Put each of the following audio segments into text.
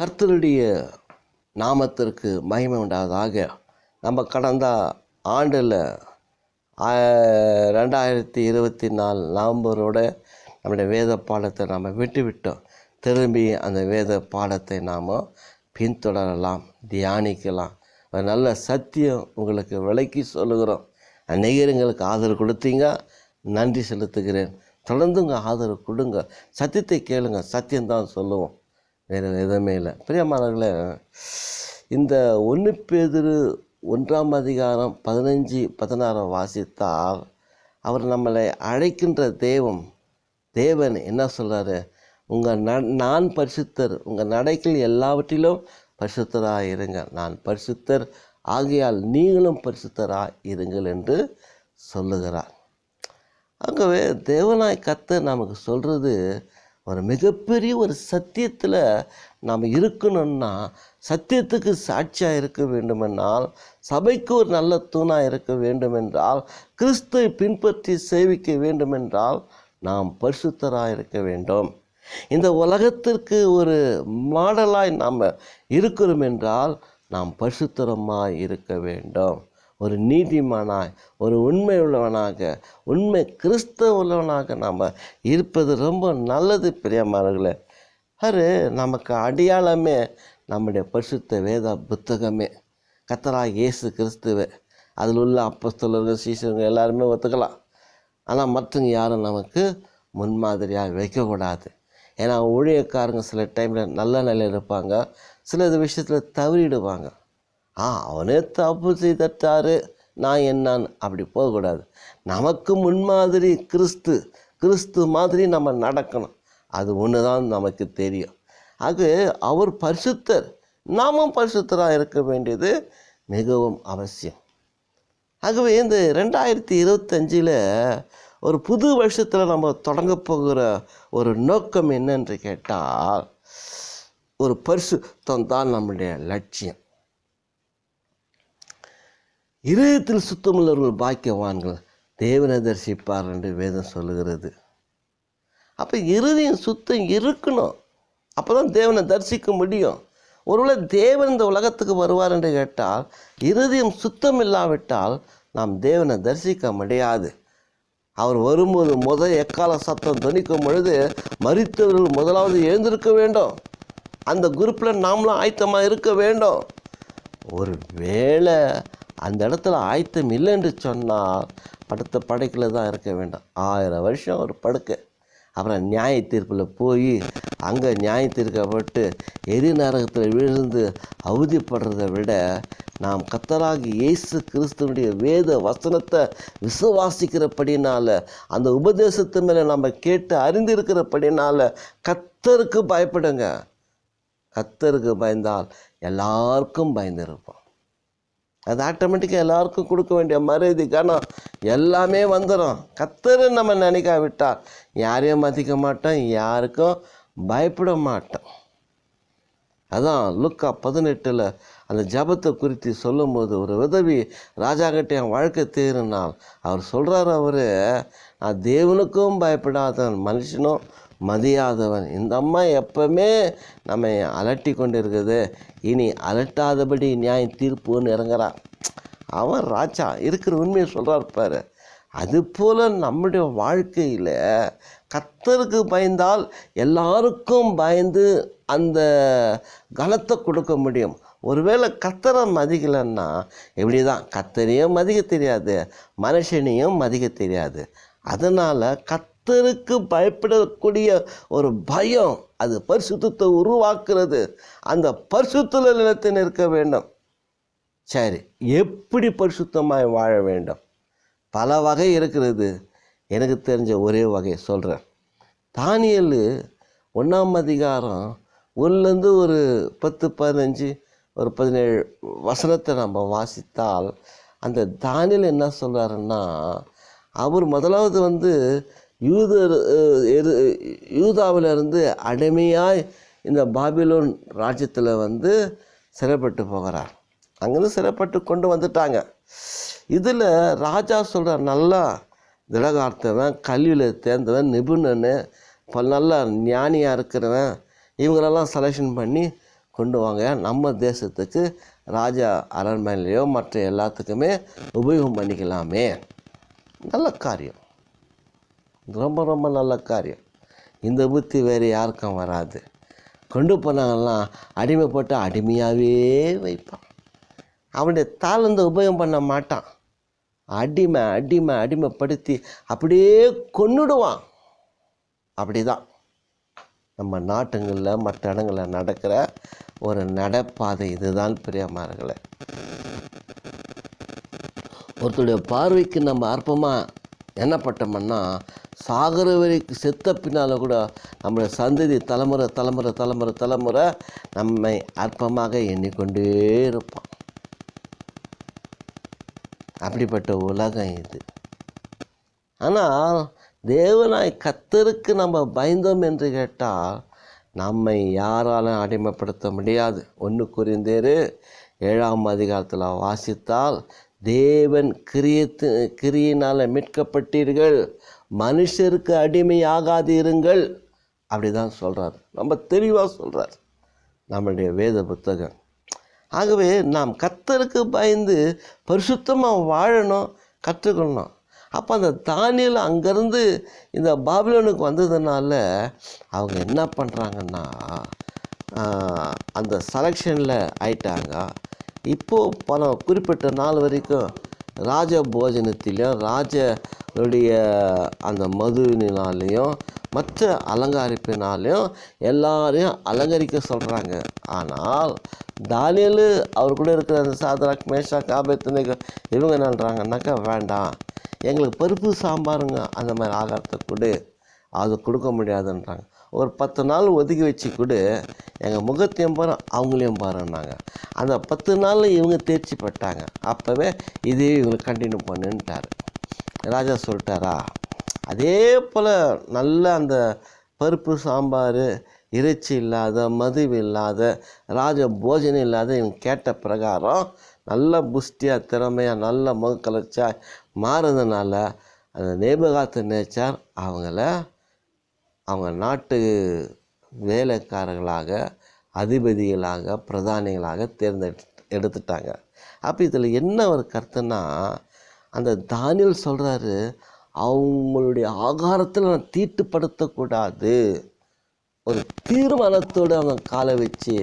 கர்த்தருடைய நாமத்திற்கு மகிமை உண்டாவதாக நம்ம கடந்த ஆண்டில் ரெண்டாயிரத்தி இருபத்தி நாலு நவம்பரோட நம்முடைய வேத பாடத்தை நாம் விட்டுவிட்டோம். திரும்பி அந்த வேத பாடத்தை நாம் பின்தொடரலாம் தியானிக்கலாம். ஒரு நல்ல சத்தியம் உங்களுக்கு விளக்கி சொல்லுகிறோம். அநேகருக்கு ஆதரவு கொடுத்தீங்க. நன்றி செலுத்துகிறேன். தொடர்ந்து உங்கள் ஆதரவு கொடுங்க. சத்தியத்தை கேளுங்க. சத்தியம்தான் சொல்லுவோம். வேறு எதுவுமே இல்லை. பிரியமானவர்களே இந்த ஒன்று பேதிரு ஒன்றாம் அதிகாரம் பதினஞ்சு பதினாறு வாசித்தால் அவர் நம்மளை அழைக்கின்ற தெய்வம் தேவன் என்ன சொல்கிறாரு உங்கள் ந நான் பரிசுத்தர் உங்கள் நடைகள் எல்லாவற்றிலும் பரிசுத்தராக இருங்க. நான் பரிசுத்தர் ஆகையால் நீங்களும் பரிசுத்தராக இருங்கள் என்று சொல்லுகிறார். ஆகவே தேவனாய் கர்த்தர் நமக்கு சொல்கிறது ஒரு மிகப்பெரிய ஒரு சத்தியத்தில் நாம் இருக்கணும்னா சத்தியத்துக்கு சாட்சியாக இருக்க வேண்டுமென்றால் சபைக்கு ஒரு நல்ல தூணாக இருக்க வேண்டுமென்றால் கிறிஸ்துவை பின்பற்றி சேவிக்க வேண்டுமென்றால் நாம் பரிசுத்தராக இருக்க வேண்டும். இந்த உலகத்திற்கு ஒரு மாடலாய் நாம் இருக்கிறோம் என்றால் நாம் பரிசுத்தரமாக இருக்க வேண்டும். ஒரு நீதிமானாய் ஒரு உண்மை உள்ளவனாக உண்மை கிறிஸ்தவ உள்ளவனாக நாம் இருப்பது ரொம்ப நல்லது பிரியமார்களே அது நமக்கு அடையாளமே நம்முடைய பரிசுத்த வேத புத்தகமே. கத்தரா இயேசு கிறிஸ்துவே. அதில் உள்ள அப்பஸ்தலர்கள் சீசர்கள் எல்லாருமே ஒத்துக்கலாம். ஆனால் மற்றவங்க யாரும் நமக்கு முன்மாதிரியாக வைக்கக்கூடாது. ஏன்னா ஊழியக்காரங்க சில டைமில் நல்ல நிலையில் இருப்பாங்க. சில இது விஷயத்தில் தவறிடுவாங்க. ஆ அவனே தப்பு செய்தட்டாரு. நான் என்னான்னு? அப்படி போகக்கூடாது. நமக்கு முன்மாதிரி கிறிஸ்து கிறிஸ்து மாதிரி நம்ம நடக்கணும். அது ஒன்று தான் நமக்கு தெரியும். அது அவர் பரிசுத்தர். நாமும் பரிசுத்தராக இருக்க வேண்டியது மிகவும் அவசியம். ஆகவே இந்த ரெண்டாயிரத்தி இருபத்தஞ்சில் ஒரு புது வருஷத்தில் நம்ம தொடங்க போகிற ஒரு நோக்கம் என்னென்று கேட்டால் ஒரு பரிசுத்தம் தான் நம்முடைய லட்சியம். இருதயத்தில் சுத்தமுள்ளவர்கள் பாக்கியவான்கள். தேவனை தரிசிப்பார் என்று வேதம் சொல்லுகிறது. அப்போ இருதயம் சுத்தம் இருக்கணும். அப்போ தான் தேவனை தரிசிக்க முடியும். ஒருவேளை தேவன் இந்த உலகத்துக்கு வருவார் என்று கேட்டால் இருதயம் சுத்தம் இல்லாவிட்டால் நாம் தேவனை தரிசிக்க முடியாது. அவர் வரும்போது முதல் எக்கால சத்தம் துணிக்கும் பொழுது மறித்தவர்கள் முதலாவது எழுந்திருக்க வேண்டும். அந்த குரூப்பில் நாமளும் ஆயத்தமாக இருக்க வேண்டும். ஒரு வேளை அந்த இடத்துல ஆயத்தம் இல்லைன்னு சொன்னால் படுத்த படைக்கில் தான் இருக்க வேண்டும். ஆயிரம் வருஷம் ஒரு படுக்கை. அப்புறம் நியாய தீர்ப்பில் போய் அங்கே நியாய தீர்க்கப்பட்டு எரி நரகத்தில் விழுந்து அவதிப்படுறதை விட நாம் கத்தராகி இயேசு கிறிஸ்துவனுடைய வேத வசனத்தை விசுவாசிக்கிறபடினால் அந்த உபதேசத்து மேலே நம்ம கேட்டு அறிந்திருக்கிறபடினால் கத்தருக்கு பயப்படுங்க. கத்தருக்கு பயந்தால் எல்லாருக்கும் பயந்திருப்போம். அது ஆட்டோமேட்டிக்காக எல்லாருக்கும் கொடுக்க வேண்டிய மரியாதை கணம் எல்லாமே வந்துடும் கத்தரு நம்ம நினைக்கா விட்டால் யாரையும் மதிக்க மாட்டோம் யாருக்கும் பயப்பட மாட்டோம். அதான் லுக்கா பதினெட்டில் அந்த ஜபத்தை குறித்து சொல்லும்போது ஒரு உதவி ராஜா கிட்ட என் வாழ்க்கை தேறினால் அவர் சொல்கிறார் அவர் நான் தேவனுக்கும் பயப்படாத மனுஷனும் மதியாதவன். இந்த அம்மா எப்பவுமே நம்ம அலட்டி கொண்டு இருக்குது இனி அலட்டாதபடி நியாயம் தீர்ப்புன்னு இறங்குறான் அவன் ராஜா இருக்கிற உண்மையை சொல்கிறார் பாரு. அதுபோல் நம்முடைய வாழ்க்கையில் கத்தருக்கு பயந்தால் எல்லாருக்கும் பயந்து அந்த கனத்தை கொடுக்க முடியும். ஒருவேளை கத்தரை மதிக்கலைன்னா இப்படி தான் கத்தரையும் மதிக்க தெரியாது மனுஷனையும் மதிக்க தெரியாது. அதனால் கத் கத்தருக்கு பயப்படக்கூடிய ஒரு பயம் அது பரிசுத்தத்தை உருவாக்குறது. அந்த பரிசுத்துல நிலத்தில் நிற்க வேண்டும். சரி எப்படி பரிசுத்தமாய் வாழ வேண்டும்? பல வகை இருக்கிறது. எனக்கு தெரிஞ்ச ஒரே வகை சொல்கிறேன் தானியல் ஒன்றாம் அதிகாரம் ஒன்றுலேருந்து ஒரு பத்து பதினஞ்சு ஒரு பதினேழு வசனத்தை நம்ம வாசித்தால் அந்த தானியல் என்ன சொல்கிறாருன்னா அவர் முதலாவது வந்து யூதர் யூதாவிலிருந்து அடிமையாய் இந்த பாபிலோன் ராஜ்யத்தில் வந்து சிறைப்பட்டு போகிறார். அங்கேருந்து சிறைப்பட்டு கொண்டு வந்துட்டாங்க. இதில் ராஜா சொல்கிற நல்லா திடகார்த்தவன் கல்வியில் தேர்ந்தவன் நிபுணன் பல நல்லா ஞானியாக இருக்கிறவன் இவங்களெல்லாம் செலெக்ஷன் பண்ணி கொண்டு வாங்க. நம்ம தேசத்துக்கு ராஜா அரண்மனையிலையோ மற்ற எல்லாத்துக்குமே உபயோகம் பண்ணிக்கலாமே. நல்ல காரியம். ரொம்ப ரொம்ப நல்ல காரியம். இந்த புத்தி வேறு யாருக்கும் வராது. கொண்டு போனாங்கலாம் அடிமைப்பட்டு அடிமையாகவே வைப்பான். அவனுடைய தாளந்த உபயோகம் பண்ண மாட்டான். அடிமை அடிமை அடிமைப்படுத்தி அப்படியே கொன்னுடுவான். அப்படிதான். நம்ம நாட்டுங்களில் மற்ற இடங்களில் நடக்கிற ஒரு நடப்பாதை இதுதான் பிரியமார்களே. ஒருத்தருடைய பார்வைக்கு நம்ம அற்பமாக என்ன பட்டோம்னா சாகர வரைக்கும் செத்த பின்னால் கூட நம்முடைய சந்ததி தலைமுறை தலைமுறை தலைமுறை தலைமுறை நம்மை அற்பமாக எண்ணிக்கொண்டே இருப்பான். அப்படிப்பட்ட உலகம் இது. ஆனால் தேவனாய் கத்தருக்கு நம்ம பயந்தோம் என்று கேட்டால் நம்மை யாராலும் அடிமைப்படுத்த முடியாது. ஒன்று குறிந்தேரு ஏழாம் அதிகாரத்தில் வாசித்தால் தேவன் கிரியத்து கிரியினால் மீட்கப்பட்டீர்கள் மனுஷருக்கு அடிமையாகாதீருங்கள் அப்படி தான் சொல்கிறார் ரொம்ப தெளிவாக சொல்கிறார் நம்மளுடைய வேத புத்தகம். ஆகவே நாம் கத்தருக்கு பயந்து பரிசுத்தமாக வாழணும் கற்றுக்கணும் அப்போ அந்த தானியில் அங்கேருந்து இந்த பாபிலோனுக்கு வந்ததுனால அவங்க என்ன பண்ணுறாங்கன்னா அந்த செலெக்ஷனில் ஆயிட்டாங்க. இப்போது பல குறிப்பிட்ட நாள் வரைக்கும் ராஜ போஜனத்திலையும் ராஜனுடைய அந்த மதுவினாலையும் மற்ற அலங்காரிப்பினாலையும் எல்லாரையும் அலங்கரிக்க சொல்கிறாங்க ஆனால் தானியல் அவர் கூட இருக்கிற அந்த சாதராக் மேஷா காபத்தினை இவங்க என்னன்றாங்கன்னாக்கா வேண்டாம் எங்களுக்கு பருப்பு சாம்பாருங்க அந்த மாதிரி ஆகாரத்தை கொடு. அது கொடுக்க முடியாதுன்றாங்க. ஒரு பத்து நாள் ஒதுக்கி வச்சு கூட எங்கள் முகத்தையும் பாரு அவங்களையும் பாருன்னாங்க. அந்த பத்து நாளில் இவங்க தேர்ச்சி பட்டாங்க அப்போவே இதே இவங்களுக்கு கண்டினியூ பண்ணுன்ட்டார். ராஜா சொல்லிட்டாரா அதே போல் நல்ல அந்த பருப்பு சாம்பார் இறைச்சி இல்லாத மது இல்லாத ராஜ போஜனம் இல்லாத இவங்க கேட்ட பிரகாரம் நல்ல புஷ்டியாக திறமையாக நல்ல முகக்கலர்ச்சியாக மாறுறதுனால அந்த நேபகாத்த நேச்சார் அவங்கள அவங்க நாட்டு வேலைக்காரர்களாக அதிபதிகளாக பிரதானிகளாக தேர்ந்தெடு எடுத்துட்டாங்க. அப்போ இதில் என்ன ஒரு கருத்துன்னா அந்த தானியல் சொல்கிறாரு அவங்களுடைய ஆகாரத்தில் நான் தீட்டுப்படுத்தக்கூடாது. ஒரு தீர்மானத்தோடு அவங்க காலை வச்சு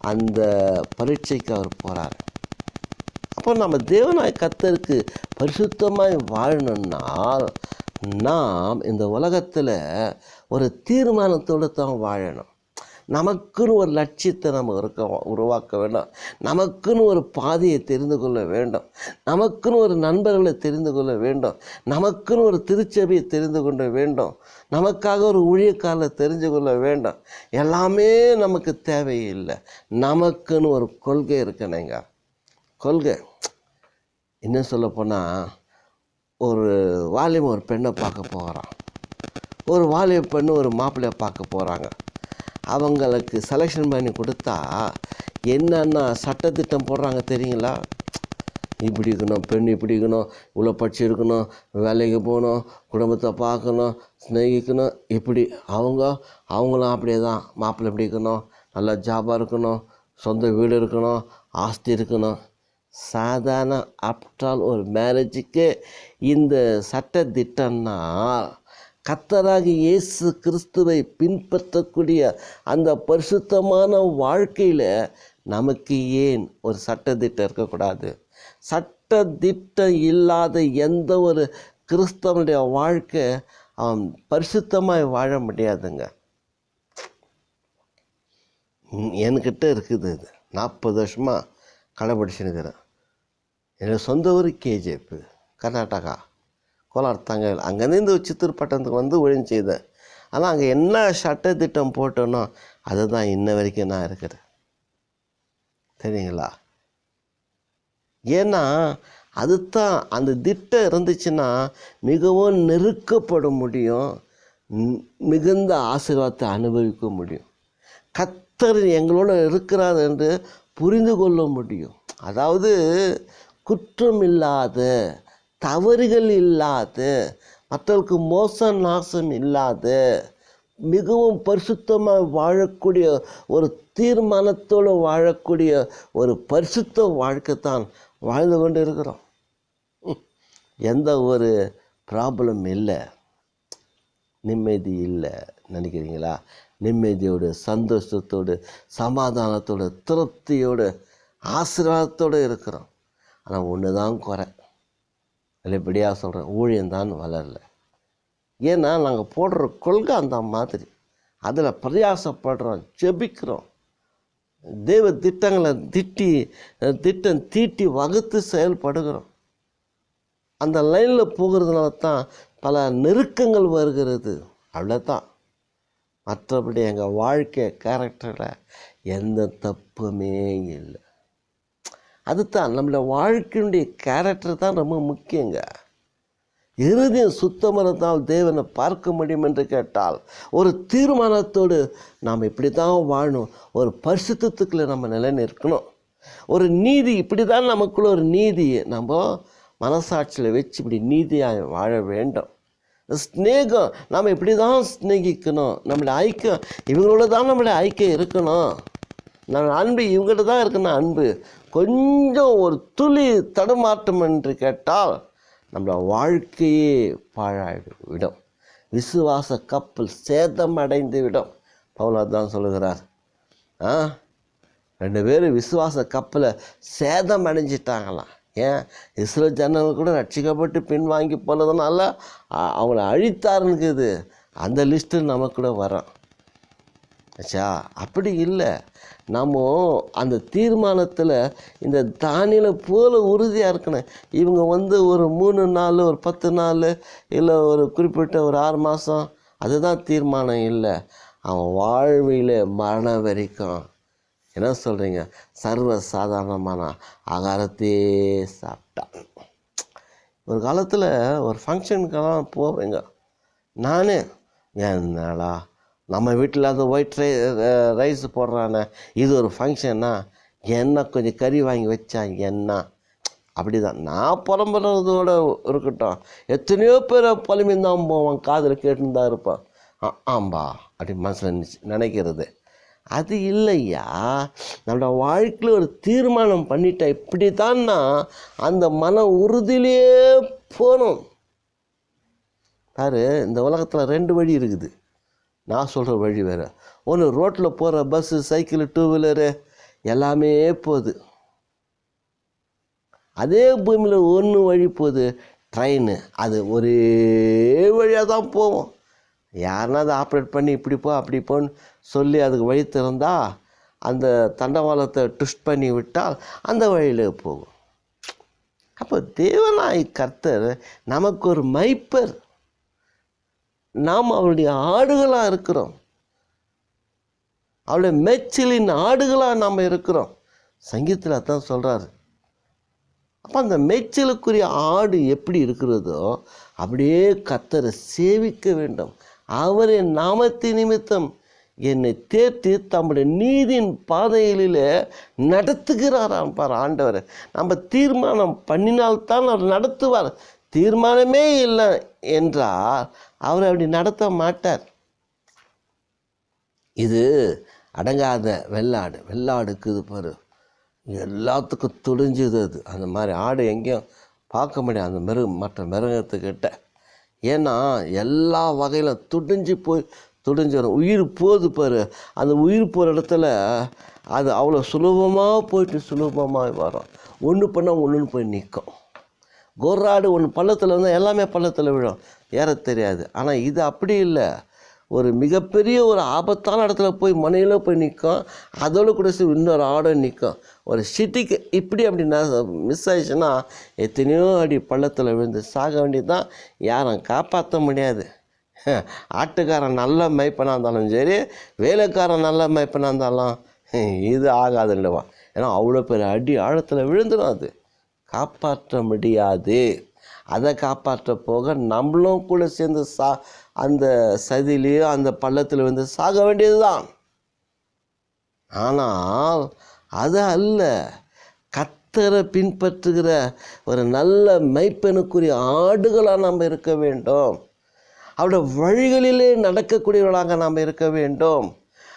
அந்த பரீட்சைக்கு அவர் போகிறார் அப்போ நம்ம தேவனாய் கத்தருக்கு பரிசுத்தமாய் வாழணும்னால் நாம் இந்த உலகத்தில் ஒரு தீர்மானத்தோடு தான் வாழணும். நமக்குன்னு ஒரு லட்சியத்தை நம்ம இருக்க உருவாக்க வேண்டும். நமக்குன்னு ஒரு பாதையை தெரிந்து கொள்ள வேண்டும். நமக்குன்னு ஒரு நண்பர்களை தெரிந்து கொள்ள வேண்டும். நமக்குன்னு ஒரு திருச்சபையை தெரிந்து கொள்ள வேண்டும். நமக்காக ஒரு ஊழியக்காரரை தெரிஞ்சு கொள்ள வேண்டும். எல்லாமே நமக்கு தேவையில்லை. நமக்குன்னு ஒரு கொள்கை இருக்கணுங்க கொள்கை. இன்னும் சொல்லப்போனால் ஒரு வாலிபன் ஒரு பெண்ணை பார்க்க போகிறான் ஒரு வாலிப பெண்ணு ஒரு மாப்பிள்ளையை பார்க்க போகிறாங்க அவங்களுக்கு செலெக்ஷன் பண்ணி கொடுத்தா என்னென்ன சட்டத்திட்டம் போடுறாங்க தெரியுங்களா? இப்படி இருக்கணும் பெண் இப்படி இருக்கணும் இவ்வளோ படிச்சு இருக்கணும் வேலைக்கு போகணும் குடும்பத்தை பார்க்கணும் ஸ்நேகிக்கணும் இப்படி. அவங்க அவங்களும் அப்படியே தான். மாப்பிள்ளை இப்படி இருக்கணும் நல்ல ஜாபாக இருக்கணும் சொந்த வீடு இருக்கணும் ஆஸ்தி இருக்கணும். சாதாரண ஆப்டால் ஒரு மேரேஜுக்கு இந்த சட்ட திட்டம்னா கத்தராகி இயேசு கிறிஸ்துவை பின்பற்றக்கூடிய அந்த பரிசுத்தமான வாழ்க்கையில் நமக்கு ஏன் ஒரு சட்டத்திட்டம் இருக்கக்கூடாது? சட்டத்திட்டம் இல்லாத எந்த ஒரு கிறிஸ்தவனுடைய வாழ்க்கை அவன் பரிசுத்தமாக வாழ முடியாதுங்க. என்கிட்ட இருக்குது இது. நாற்பது வருஷமாக கடைப்பிடிச்சுனுக்கிறேன் சொந்த ஊர் கேஜிஎஃப் கர்நாடகா. கோலார் தங்கையில் அங்கேருந்து சித்தூர் பட்டணத்துக்கு வந்து ஒழுங்கு செய்தேன். ஆனால் அங்கே என்ன சட்டத்திட்டம் போட்டோனோ அதுதான் இன்ன வரைக்கும் நான் இருக்கிறேன் தெரியுங்களா? ஏன்னா அதுதான் அந்த திட்டம் இருந்துச்சுன்னா மிகவும் நெருக்கப்பட முடியும். மிகுந்த ஆசீர்வாதத்தை அனுபவிக்க முடியும். கத்தர் எங்களோட இருக்கிறார் என்று புரிந்து கொள்ள முடியும். அதாவது குற்றம் இல்லாத தவறுகள் இல்லாத மற்றவர்களுக்கு மோச நாசம் இல்லாத மிகவும் பரிசுத்தமாக வாழக்கூடிய ஒரு தீர்மானத்தோடு வாழக்கூடிய ஒரு பரிசுத்த வாழ்க்கை தான் வாழ்ந்து கொண்டு இருக்கிறோம் எந்த ஒரு ப்ராப்ளம் இல்லை. நிம்மதி இல்லை. நினைக்கிறீங்களா? நிம்மதியோடு சந்தோஷத்தோடு சமாதானத்தோடு திருப்தியோடு ஆசீர்வாதத்தோடு இருக்கிறோம். ஆனால் ஒன்று தான் குறை வெளிப்படியாக சொல்கிறேன் ஊழியம்தான் வளரல. ஏன்னா நாங்கள் போடுற கொள்கை அந்த மாதிரி. அதில் பிரயாசப்படுறோம் ஜெபிக்கிறோம். தெய்வ திட்டங்களை திட்டி திட்டம் தீட்டி வகுத்து செயல்படுகிறோம். அந்த லைனில் போகிறதுனால தான் பல நெருக்கங்கள் வருகிறது. அவ்வளோதான் மற்றபடி எங்கள் வாழ்க்கை கேரக்டரில் எந்த தப்புமே இல்லை. அதுதான் நம்மளோட வாழ்க்கையினுடைய கேரக்டர் தான் ரொம்ப முக்கியங்க. இருதயம் சுத்தமாக இருந்தால் தேவனை பார்க்க முடியும் என்று கேட்டால் ஒரு தீர்மானத்தோடு நாம் இப்படி தான் வாழணும். ஒரு பரிசுத்தத்துக்குள்ளே நம்ம நிலை நிற்கணும் ஒரு நீதி இப்படி தான் நமக்குள்ள ஒரு நீதி. நம்ம மனசாட்சியில் வச்சு இப்படி நீதியாக வாழ வேண்டும். ஸ்நேகம் நாம் இப்படி தான் ஸ்நேகிக்கணும் நம்மளுடைய ஐக்கியம் இவங்களோட தான் நம்மளுடைய ஐக்கியம் இருக்கணும். நம்ம அன்பு இவங்கள்ட்ட தான் இருக்கணும் அன்பு. கொஞ்சம் ஒரு துளி தடுமாற்றம் என்று கேட்டால் நம்மளோட வாழ்க்கையே பாழாகி விடும் விசுவாச கப்பல் சேதம் அடைந்து விடும் பவுலர் தான் சொல்லுகிறார். ஆ? ரெண்டு பேரும் விசுவாச கப்பலை சேதம் அடைஞ்சிட்டாங்களாம் ஏன்? இஸ்ரோ ஜன்னல் கூட ரட்சிக்கப்பட்டு பின்வாங்கி போனதுனால அவங்கள அழித்தாருன்னுக்குது அந்த லிஸ்ட்டு நமக்கு கூட வரோம். ஆச்சா அப்படி இல்லை. நம்ம அந்த தீர்மானத்தில் இந்த தானியில் போல உறுதியாக இருக்கணும். இவங்க வந்து ஒரு மூணு நாள் ஒரு பத்து நாள் இல்லை ஒரு குறிப்பிட்ட ஒரு ஆறு மாதம் அதுதான் தீர்மானம் இல்லை. அவன் வாழ்வியில் மரணம் வரைக்கும் என்ன சொல்கிறீங்க சர்வ சாதாரணமான ஆகாரத்தையே சாப்பிட்டான். ஒரு காலத்தில் ஒரு ஃபங்க்ஷனுக்கெல்லாம் போவேங்க. நானே என்னடா நம்ம வீட்டில் அது ஒயிட் ரை ரைஸ் போடுறானே இது ஒரு ஃபங்க்ஷன்னா என்ன கொஞ்சம் கறி வாங்கி வச்சா என்ன? அப்படி தான் நான் புலம்புறதோட இருக்கட்டும். எத்தனையோ பேர் புலம்பின்னு தான் போவான் காதில் கேட்டுன்னு தான் இருப்பான். ஆ ஆம்பா அப்படி மனசில் நினைக்கிறது. அது இல்லையா? நம்மளோட வாழ்க்கையில் ஒரு தீர்மானம் பண்ணிட்டேன் இப்படி தான்னா அந்த மன உறுதியிலே போகணும். பாரு இந்த உலகத்தில் ரெண்டு வழி இருக்குது. நான் சொல்கிற வழி வேறு. ஒன்று ரோட்டில் போகிற பஸ்ஸு சைக்கிள் டூ வீலரு எல்லாமே போகுது. அதே பூமியில் ஒன்று வழி போகுது ட்ரெயின் அது ஒரே வழியாக தான் போவோம் யாருன்னா அதை ஆப்ரேட் பண்ணி இப்படி போ அப்படி போன்னு சொல்லி அதுக்கு வழி திறந்தால் அந்த தண்டவாளத்தை ட்விஸ்ட் பண்ணி விட்டால் அந்த வழியில் போகும். அப்போ தேவனாய் கர்த்தர் நமக்கு ஒரு மைப்பர். நாம் அவளுடைய ஆடுகளாக இருக்கிறோம். அவளுடைய மேய்ச்சலின் ஆடுகளாக நாம் இருக்கிறோம். சங்கீதத்தில் அதான் சொல்கிறாரு அப்போ அந்த மேய்ச்சலுக்குரிய ஆடு எப்படி இருக்கிறதோ அப்படியே கத்தரை சேவிக்க வேண்டும். அவரின் நாமத்தின் நிமித்தம் என்னை தேர்த்து தம்முடைய நீதியின் பாதைகளிலே நடத்துகிறாராம் பார் ஆண்டவர். நம்ம தீர்மானம் பண்ணினால்தான் அவர் நடத்துவார். தீர்மானமே இல்லை என்றால் அவர் அப்படி நடத்த மாட்டார். இது அடங்காத வெள்ளாடு. வெள்ளாடுக்கு இது பாரு எல்லாத்துக்கும் துடிஞ்சுது அது. அந்த மாதிரி ஆடு எங்கேயும் பார்க்க முடியாது. அந்த மிருகம் மற்ற மிருகத்துக்கிட்ட. ஏன்னா எல்லா வகையிலும் துடிஞ்சு போய் துடிஞ்சிடும் உயிர் போகுது பாரு. அந்த உயிர் போகிற இடத்துல அது அவ்வளோ சுலபமாக போயிட்டு சுலபமாக வரும். ஒன்று பண்ணால் ஒன்றுன்னு போய் நிற்கும் கோராடு ஒன்று பள்ளத்தில் இருந்தால் எல்லாமே பள்ளத்தில் விழும். ஏற தெரியாது. ஆனால் இது அப்படி இல்லை. ஒரு மிகப்பெரிய ஒரு ஆபத்தான இடத்துல போய் மனையில் போய் நிற்கும் அதோடு கூட சேர்த்து இன்னொரு ஆடும் நிற்கும் ஒரு சிட்டிக்கு இப்படி அப்படின்னா மிஸ் ஆயிடுச்சுன்னா எத்தனையோ அடி பள்ளத்தில் விழுந்து சாக வேண்டியது தான் யாரும் காப்பாற்ற முடியாது. ஆட்டுக்காரன் நல்ல மைப்பனாக இருந்தாலும் சரி வேலைக்காரன் நல்ல மைப்பனாக இருந்தாலும் இது ஆகாது இல்லைவா ஏன்னா அவ்வளோ பெரிய அடி ஆழத்தில் விழுந்துடும் அது. காப்பாற்ற முடியாது அதை காப்பாற்ற போக நம்மளும் கூட சேர்ந்து சா அந்த சதியிலேயோ அந்த பள்ளத்தில் வந்து சாக வேண்டியது தான் ஆனால் அது அல்ல. கத்தரை பின்பற்றுகிற ஒரு நல்ல மெய்ப்பெனுக்குரிய ஆடுகளாக நாம் இருக்க வேண்டும். அவருடைய வழிகளிலே நடக்கக்கூடியவர்களாக நாம் இருக்க வேண்டும்.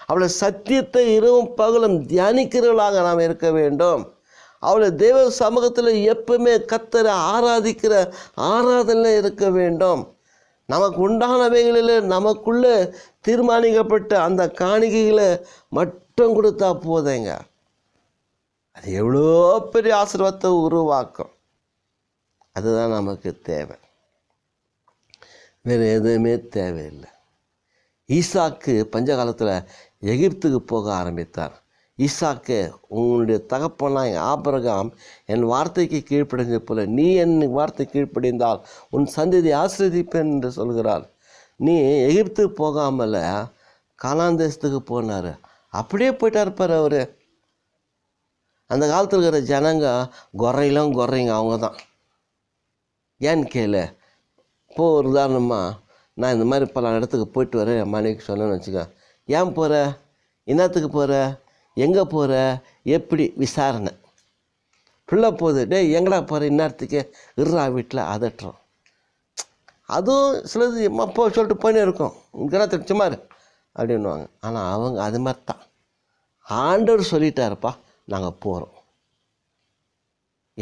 அவளோட சத்தியத்தை இரவும் பகலும் தியானிக்கிறவர்களாக நாம் இருக்க வேண்டும். அவளை தேவ சமூகத்தில் எப்பவுமே கத்தரை ஆராதிக்கிற ஆராதனை இருக்க வேண்டும். நமக்கு உண்டானவைகளில் நமக்குள்ளே தீர்மானிக்கப்பட்ட அந்த காணிக்கைகளை மட்டும் கொடுத்தா போதேங்க. அது எவ்வளோ பெரிய ஆசீர்வாதத்தை உருவாக்கும். அதுதான் நமக்கு தேவை. வேறு எதுவுமே தேவையில்லை. ஈசாக்கு பஞ்ச காலத்தில் எகிப்துக்கு போக ஆரம்பித்தார். ஈசாக்கு உன்னுடைய தகப்பனாய் ஆபரகாம் என் வார்த்தைக்கு கீழ்ப்படிஞ்ச போல நீ என் வார்த்தை கீழ்ப்படைந்தால் உன் சந்ததி ஆசிரியப்பேன் என்று சொல்கிறார். நீ எகிப்துக்கு போகாமல் காலாந்தேசத்துக்கு போனார். அப்படியே போயிட்டார் பாரு அவர். அந்த காலத்தில் இருக்கிற ஜனங்க குறையிலும் குறைங்க அவங்க தான் ஏன்னு கேளு? இப்போ ஒரு உதாரணமாக நான் இந்த மாதிரி பல இடத்துக்கு போயிட்டு வரேன் மனைவிக்கு சொன்னேன்னு வச்சுக்க. ஏன் போகிற என்னத்துக்கு போகிற எங்கே போகிற எப்படி? விசாரணை. பிள்ளை போகுது டேய் எங்கடா போகிற இந்நேரத்துக்கு இருறா வீட்டில் அதட்டுறோம். அதுவும் சிலது அம்மா போ சொல்லிட்டு போயினே இருக்கும். கிணத்து சும்மா அப்படின்வாங்க அப்படின்னுவாங்க. ஆனால் அவங்க அது மாதிரி தான் ஆண்டவர் சொல்லிட்டாருப்பா நாங்கள் போகிறோம்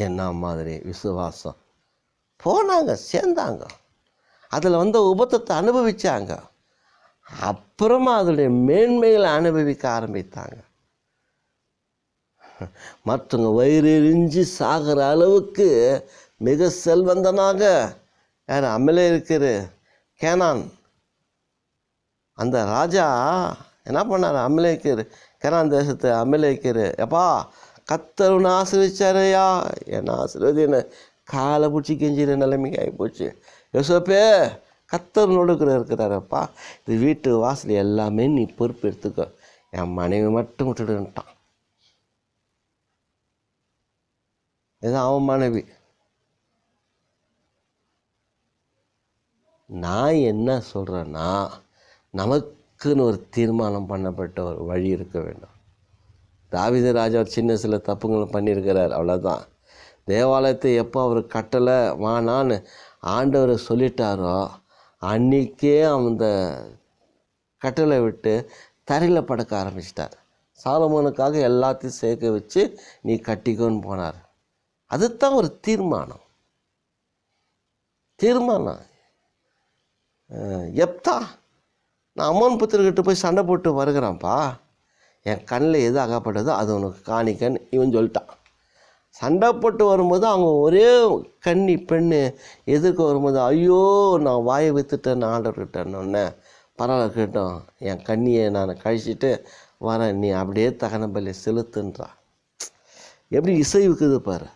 என்ன மாதிரி விசுவாசம். போனாங்க சேர்ந்தாங்க. அதில் வந்த உபத்தத்தை அனுபவித்தாங்க அப்புறமா அதனுடைய மேன்மைகளை அனுபவிக்க ஆரம்பித்தாங்க. மற்றவங்க வயிறெறிஞ்சு சாகிற அளவுக்கு மிக செல்வந்தனாக யார் அமலே இருக்கிற கேனான். அந்த ராஜா என்ன பண்ணார்? அமலேக்கர் கேனான் தேசத்தை அமலேக்கர் எப்பா கத்தருன்னு ஆசிரிச்சாரையா என்ன ஆசீர்வதி என்ன காலை பிடிச்சி கெஞ்சிற நிலைமைக்கு ஆகிப்போச்சு. யோசப்பே கத்தர் நொடுக்கிற இருக்கிறாரப்பா. இது வீட்டு வாசல் எல்லாமே நீ பொறுப்பு எடுத்துக்கோ என் மனைவி மட்டும் விட்டுடுன்ட்டான் இதுதான் அவன் மனைவி. நான் என்ன சொல்கிறேன்னா நமக்குன்னு ஒரு தீர்மானம் பண்ணப்பட்ட ஒரு வழி இருக்க வேண்டும். தாவித ராஜா ஒரு சின்ன சில தப்புங்களும் பண்ணியிருக்கிறார் அவ்வளோதான் தேவாலயத்தை எப்போ அவர் கட்டலை வானான்னு ஆண்டவர் சொல்லிட்டாரோ அன்றைக்கே அந்த கட்டளை விட்டு தரையில் படுக்க ஆரம்பிச்சிட்டார். சாலமோனுக்காக எல்லாத்தையும் சேர்க்க வச்சு நீ கட்டிக்கோன்னு போனார். அதுதான் ஒரு தீர்மானம். தீர்மானம். எப்தா நான் அம்மன் புத்திரக்கிட்ட போய் சண்டை போட்டு வருகிறேன்ப்பா. என் கண்ணில் எது அகப்பட்டதோ அது உனக்கு காணிக்கன்னு இவன் சொல்லிட்டான். சண்டை போட்டு வரும்போது அவங்க ஒரே கன்னி பெண்ணு எதிர்க்க வரும்போது ஐயோ நான் வாயை வித்துட்டேன் ஆண்டர்கிட்டேன்னொன்னே பரவாயில்ல கேட்டோம். என் கண்ணியை நான் கழிச்சிட்டு வரேன். நீ அப்படியே தகன பலி செலுத்துன்றா. எப்படி இசைவுக்குது பாரு.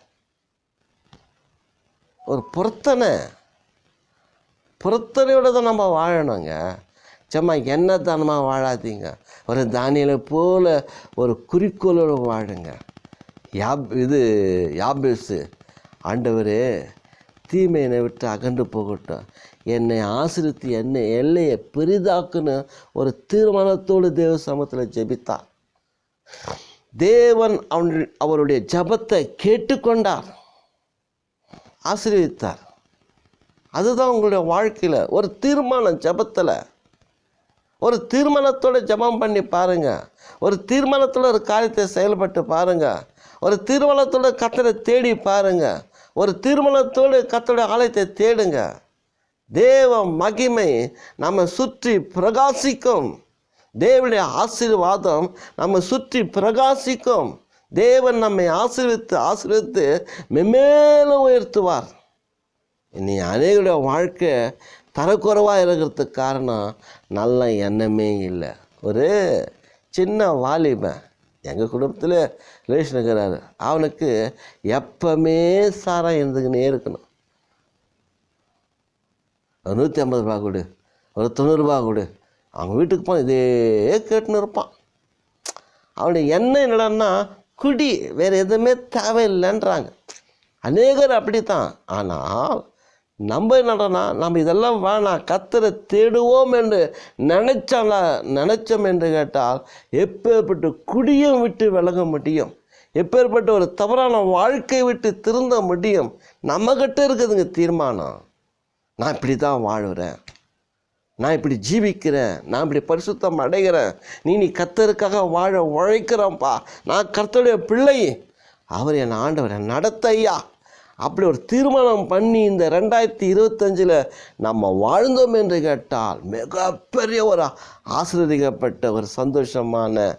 ஒரு பொருத்தனை. பொருத்தனையோடு தான் நம்ம வாழணுங்க. சும்மா என்ன தானமாக வாழாதீங்க. ஒரு தானியலை போல் ஒரு குறிக்கோளோடு வாழுங்க. யாப் இது யாபேசு ஆண்டவரே தீமையினை விட்டு அகன்று போகட்டும். என்னை ஆசிரித்து என்னை எல்லையை பெரிதாக்குன்னு ஒரு தீர்மானத்தோடு தேவ சமூகத்தில் ஜெபித்தார். தேவன் அவன் அவருடைய ஜபத்தை கேட்டுக்கொண்டார். ஆசீர்வதித்தார். அதுதான் உங்களுடைய வாழ்க்கையில் ஒரு தீர்மானம் ஜபத்தில். ஒரு தீர்மானத்தோட ஜெபம் பண்ணி பாருங்க. ஒரு தீர்மானத்தோட ஒரு காரியத்தை செயல்பட்டு பாருங்கள் ஒரு தீர்மானத்தோட கத்தரை தேடி பாருங்கள் ஒரு தீர்மானத்தோடு கத்தோட ஆலயத்தை தேடுங்க. தேவ மகிமை நம்ம சுற்றி பிரகாசிக்கும். தேவனுடைய ஆசீர்வாதம் நம்ம சுற்றி பிரகாசிக்கும். தேவன் நம்மை ஆசீர்வித்து ஆசீர்வித்து மென்மேலும் உயர்த்துவார். இனி அநேகருடைய வாழ்க்கை தரக்குறைவாக இருக்கிறதுக்கு காரணம் நல்ல எண்ணமே இல்லை. ஒரு சின்ன வாலிபன் எங்கள் குடும்பத்தில் ரிலேஷன் இருக்கிறாரு. அவனுக்கு எப்பவுமே சாரம் இருந்துக்கினே இருக்கணும். ஒரு நூற்றி ஐம்பது ரூபா கொடு ஒரு தொண்ணூறுரூபா கொடு. அவங்க வீட்டுக்கு போன இதே கேட்டுன்னு இருப்பான். அவனுடைய எண்ணம் என்னடான்னா குடி வேறு எதுவுமே தேவையில்லைன்றாங்க. அநேகர் அப்படி தான் ஆனால் நம்ம என்னடனா நம்ம இதெல்லாம் வேணாம் கத்தரை தேடுவோம் என்று நினைச்சால நினைச்சோம் என்று கேட்டால் எப்பேற்பட்ட குடியும் விட்டு விலக முடியும். எப்பேற்பட்ட ஒரு தவறான வாழ்க்கை விட்டு திருந்த முடியும். நம்மக்கிட்ட இருக்குதுங்க தீர்மானம். நான் இப்படி தான் வாழுறேன். நான் இப்படி ஜீவிக்கிறேன் நான் இப்படி பரிசுத்தம் அடைகிறேன். நீ நீ கத்தருக்காக வாழ உழைக்கிறோம்ப்பா நான் கர்த்தருடைய பிள்ளை. அவர் என் ஆண்டவரை நடத்தையா? நடத்த ஐயா அப்படி ஒரு தீர்மானம் பண்ணி இந்த ரெண்டாயிரத்தி இருபத்தஞ்சில் நம்ம வாழ்ந்தோம் என்று கேட்டால் மிகப்பெரிய ஒரு ஆசீர்வதிக்கப்பட்ட ஒரு சந்தோஷமான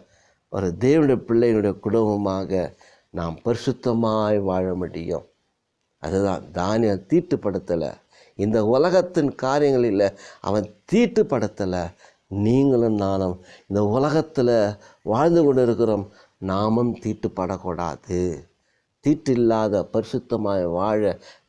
ஒரு தேவனுடைய பிள்ளையினுடைய குடும்பமாக நாம் பரிசுத்தமாய் வாழ முடியும். அதுதான் தானியம் தீட்டுப்படுத்தலை இந்த உலகத்தின் காரியங்களில் அவன் தீட்டுப்படுத்தலை. நீங்களும் நானும் இந்த உலகத்தில் வாழ்ந்து கொண்டு இருக்கிறோம் நாமும் தீட்டுப்படக்கூடாது. தீட்டில்லாத பரிசுத்தமாக வாழ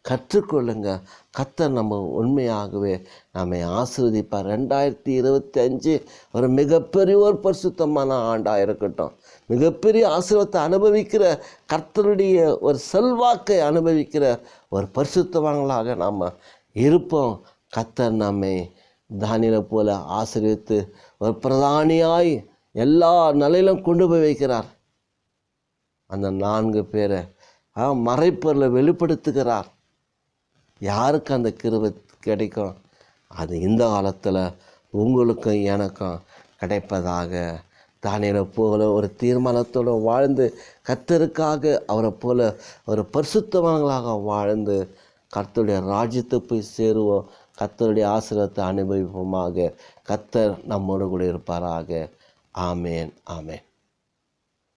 கற்றுக்கொள்ளுங்க. கத்தர் நம்ம உண்மையாகவே நம்மை ஆசீர்வதிப்பார். ரெண்டாயிரத்தி இருபத்தி அஞ்சு ஒரு மிகப்பெரிய ஒரு பரிசுத்தமான ஆண்டாக இருக்கட்டும். மிகப்பெரிய ஆசீர்வாதத்தை அனுபவிக்கிற கர்த்தருடைய ஒரு செல்வாக்கை அனுபவிக்கிற ஒரு பரிசுத்தவான்களாக நாம் இருப்போம். கத்தர் நம்மை தானியலை போல ஆசிரியத்து ஒரு பிரதானியாய் எல்லா நிலையிலும் கொண்டு போய் வைக்கிறார். அந்த நான்கு பேரை மறைப்பொருளை வெளிப்படுத்துகிறார். யாருக்கு அந்த கிருபை கிடைக்கும்? அது இந்த காலத்தில் உங்களுக்கும் எனக்கும் கிடைப்பதாக தானியலை போல ஒரு தீர்மானத்தோடு வாழ்ந்து கத்தருக்காக அவரை போல ஒரு பரிசுத்தவான்களாக வாழ்ந்து கர்த்தருடைய ராஜ்யத்தை போய் சேருவோம். கர்த்தருடைய ஆசிரியத்தை அனுபவிப்போமாக. கர்த்தர் நம்மோடு கூட இருப்பாராக. ஆமேன் ஆமேன்.